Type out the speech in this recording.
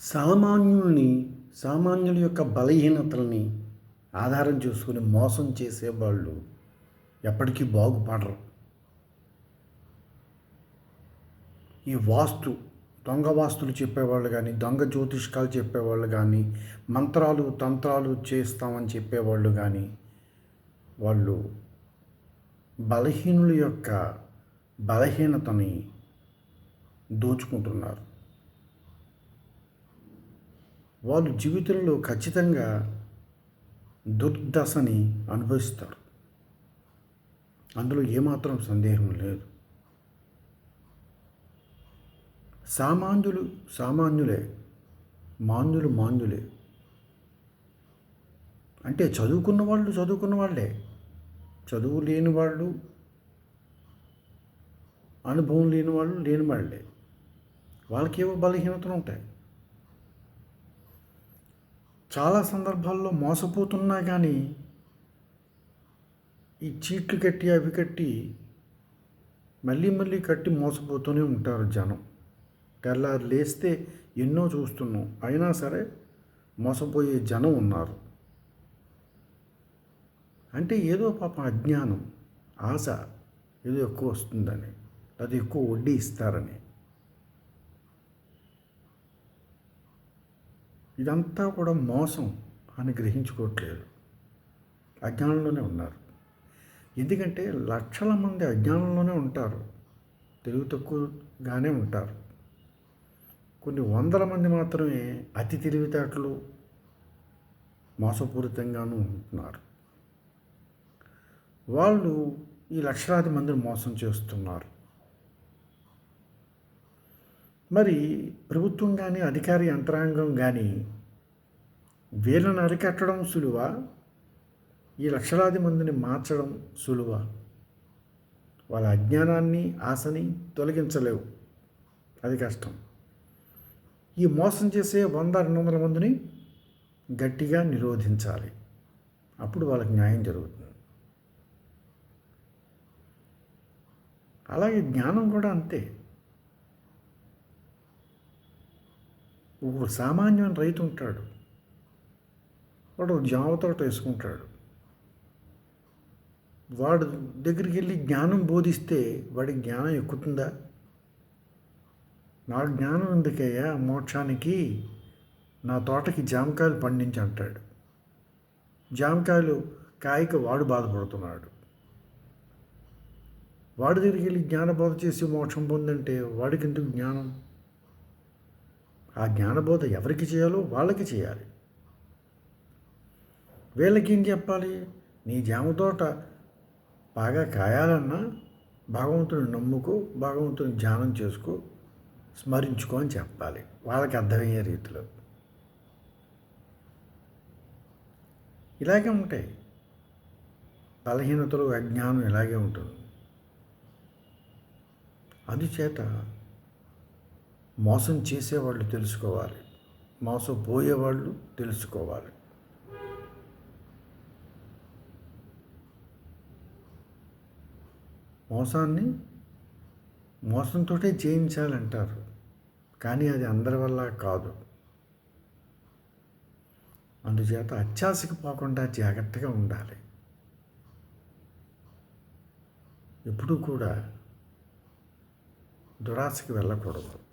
సామాన్యుల్ని సామాన్యుల యొక్క బలహీనతల్ని ఆధారం చేసుకుని మోసం చేసేవాళ్ళు ఎప్పటికీ బాగుపడరు. ఈ వాస్తు దొంగ వాస్తులు చెప్పేవాళ్ళు కానీ దొంగ జ్యోతిష్కాలు చెప్పేవాళ్ళు కానీ మంత్రాలు తంత్రాలు చేస్తామని చెప్పేవాళ్ళు కానీ వాళ్ళు బలహీనుల యొక్క బలహీనతని దోచుకుంటున్నారు. వాళ్ళు జీవితంలో ఖచ్చితంగా దుర్దశని అనుభవిస్తారు. అందులో ఏమాత్రం సందేహం లేదు. సామాన్యులు సామాన్యులే మాన్యులు మాన్యులే. అంటే చదువుకున్న వాళ్ళు చదువుకున్న వాళ్ళే. చదువు లేని వాళ్ళు అనుభవం లేని వాళ్ళు లేని వాళ్ళే. వాళ్ళకేవో బలహీనతలు ఉంటాయి. చాలా సందర్భాల్లో మోసపోతున్నా కానీ ఈ చీట్లు కట్టి అవి కట్టి మళ్ళీ మళ్ళీ కట్టి మోసపోతూనే ఉంటారు జనం. తెల్లారు లేస్తే ఎన్నో చూస్తున్నాం. అయినా సరే మోసపోయే జనం ఉన్నారు. అంటే ఏదో పాపం అజ్ఞానం ఆశ ఏదో ఎక్కువ వస్తుందని అది ఎక్కువ వడ్డీ ఇస్తారని. ఇదంతా కూడా మోసం అని గ్రహించుకోవట్లేదు. అజ్ఞానంలోనే ఉన్నారు. ఎందుకంటే లక్షల మంది అజ్ఞానంలోనే ఉంటారు. తెలుగు తక్కువగానే ఉంటారు. కొన్ని వందల మంది మాత్రమే అతి తెలివితేటలు మోసపూరితంగానూ ఉంటున్నారు. వాళ్ళు ఈ లక్షలాది మందిని మోసం చేస్తున్నారు. మరి ప్రభుత్వం కానీ అధికారి యంత్రాంగం కానీ వీళ్ళని అరికట్టడం సులువా? ఈ లక్షలాది మందిని మార్చడం సులువా? వాళ్ళ అజ్ఞానాన్ని ఆశని తొలగించలేవు. అది కష్టం. ఈ మోసం చేసే వంద రెండు వందల మందిని గట్టిగా నిరోధించాలి. అప్పుడు వాళ్ళకి న్యాయం జరుగుతుంది. అలాగే జ్ఞానం కూడా అంతే. ఒక సామాన్యమైన రైతు ఉంటాడు. వాడు జామ తోట వేసుకుంటాడు. వాడు దగ్గరికి వెళ్ళి జ్ఞానం బోధిస్తే వాడి జ్ఞానం ఎక్కుతుందా? నా జ్ఞానం ఎందుకయ్యా? మోక్షానికి నా తోటకి జామకాయలు పండించి అంటాడు. జామకాయలు కాయక వాడు బాధపడుతున్నాడు. వాడి దగ్గరికి వెళ్ళి జ్ఞానబోధ చేసి మోక్షం పొందంటే వాడికి ఎందుకు జ్ఞానం? ఆ జ్ఞానబోధ ఎవరికి చేయాలో వాళ్ళకి చేయాలి. వీళ్ళకి ఏం చెప్పాలి? నీ జామ తోట బాగా కాయాలన్నా భగవంతుని నమ్ముకో భగవంతుని ధ్యానం చేసుకో స్మరించుకో అని చెప్పాలి. వాళ్ళకి అర్థమయ్యే రీతిలో. ఇలాగే ఉంటాయి. బలహీనతలు అజ్ఞానం ఇలాగే ఉంటుంది. అందుచేత మోసం చేసేవాళ్ళు తెలుసుకోవాలి. మోసపోయేవాళ్ళు తెలుసుకోవాలి. మోసాన్ని మోసంతోటే జయించాలంటారు. కానీ అది అందరి వల్ల కాదు. అందుచేత అత్యాశకు పోకుండా జాగ్రత్తగా ఉండాలి. ఎప్పుడూ కూడా దురాశకి వెళ్ళకూడదు.